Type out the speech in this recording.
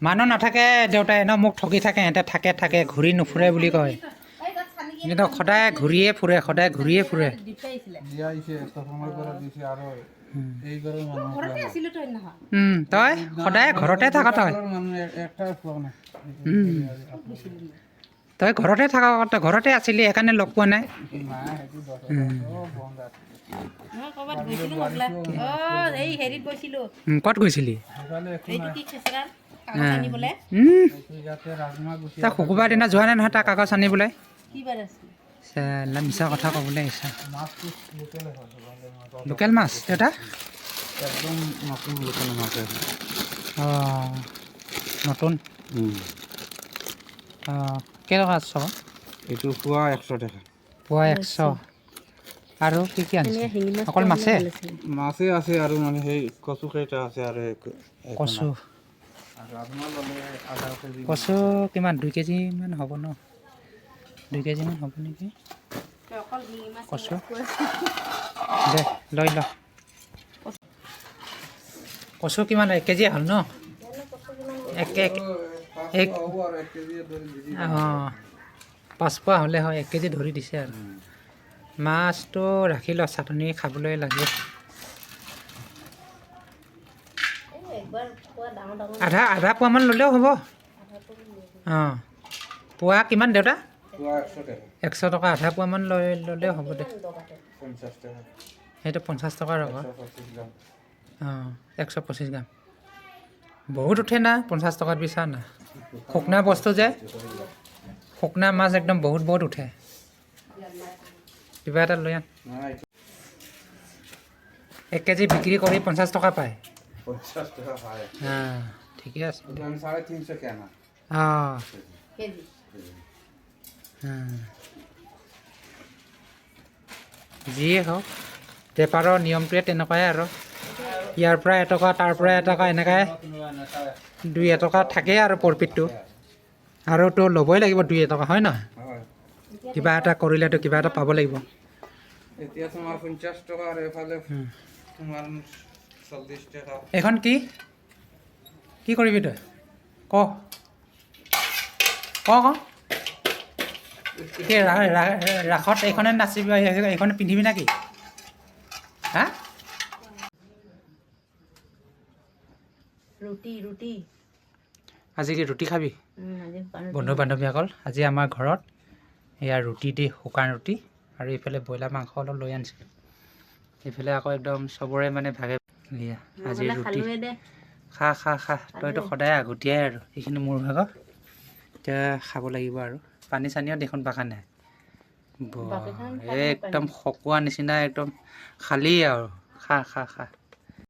মানুহ নাথাকে দেউতাই ন মোক ঠগি থাকে সিহঁতে থাকে থাকে ঘূৰি নুফুৰে বুলি কয়। কিন্তু সদায় ঘূৰিয়ে ফুৰে সদায় ঘূৰিয়ে ফুৰে। তই? সদায় ঘৰতে থাক তই। তই ঘৰতে থাক তই ঘৰতে আছিলি সেইকাৰণে লগ পোৱা নাই? ক'ত গৈছিলি? কাগজ আনিবলৈ? গুচি তই শুকুৰবাৰ দিনা যোৱা নাই নহয় তাৰ কাগজ আনিবলৈ। মিছা কথা ক'বলৈ আহিছা। লোকেলে হয় মাছ মাছ দেউতা? একদম নতুন লোকেল মাছ অঁ নতুন? অঁ কেইটকা আছ এইটো পোৱা একশ টকা। পোৱা একশ। আৰু কি কি আনিছে? মাছ অকল মাছে? মাছেই আছে আৰু মানে সেই কচু কেইটা আছে আৰু কচু। কচু কিমান দুই কেজিমান হ'ব ন? দুই কেজিমান হ'ব নেকি? কচু? দে লৈ ল। কচু কিমান এক কেজি হ'ল ন? এক। অঁ পাঁচপোৱা হ'লে হয় এক কেজি ধৰি দিছে আৰু। মাছটো ৰাখি ল চাটনি খাবলৈ লাগে। আধা আধা পোৱামান ল'লেও হ'ব। অঁ। পোৱা কিমান দেউতা? একশ টকা। আধা পোৱামান লৈ ল'লেও হ'ব দে। সেইটো পঞ্চাছ টকা ৰ'ব অঁ একশ পঁচিছ গ্ৰাম। বহুত উঠে না পঞ্চাছ টকাত বিচাৰ না। শুকনা বস্তু যে শুকনা মাছ একদম বহুত বহুত উঠে। কিবা এটা লৈ আন। এক কেজি বিক্ৰী কৰি পঞ্চাছ টকা পায়। পঞ্চাছ টকা হয়। অঁ ঠিকে আছে। আমি চাৰে তিনিশকৈ আনা অঁ যিয়ে হওক বেপাৰৰ নিয়মটোৱে তেনেকুৱাই আৰু। ইয়াৰ পৰা এটকা তাৰ পৰা এটকা এনেকৈ দুই এটকা থাকেই আৰু প্ৰফিটটো। আৰু তো ল'বই লাগিব দুই এটকা হয় নহয়? কিবা এটা কৰিলেতো কিবা এটা পাব লাগিব। এতিয়া তোমাৰ পঞ্চাছ টকা আৰু এইফালে তোমাৰ চল্লিছ টকা। এইখন কি? কি কৰিবি তই? ক। ক ৰাসত এইখনে নাচিবি এই- এইখনে পিন্ধিবি নে কি হা? ৰুটি ৰুটি। আজি কি ৰুটি খাবি? বন্ধু বান্ধৱীসকল আজি আমাৰ ঘৰত এয়া ৰুটি দি শুকান ৰুটি আৰু এইফালে ব্ৰইলাৰ মাংস অলপ লৈ আনিছিলোঁ এইফালে আকৌ একদম চবৰে মানে ভাগে আজি ৰুটি। খা খা খা। তইতো সদায় আগতীয়াই আৰু। এইখিনি মোৰ ভাগৰ। এতিয়া খাব লাগিব আৰু। পানী চানীও দেখোন বাকা নাই। একদম সকোৱা নিচিনা একদম খালী আৰু। খা খা খা।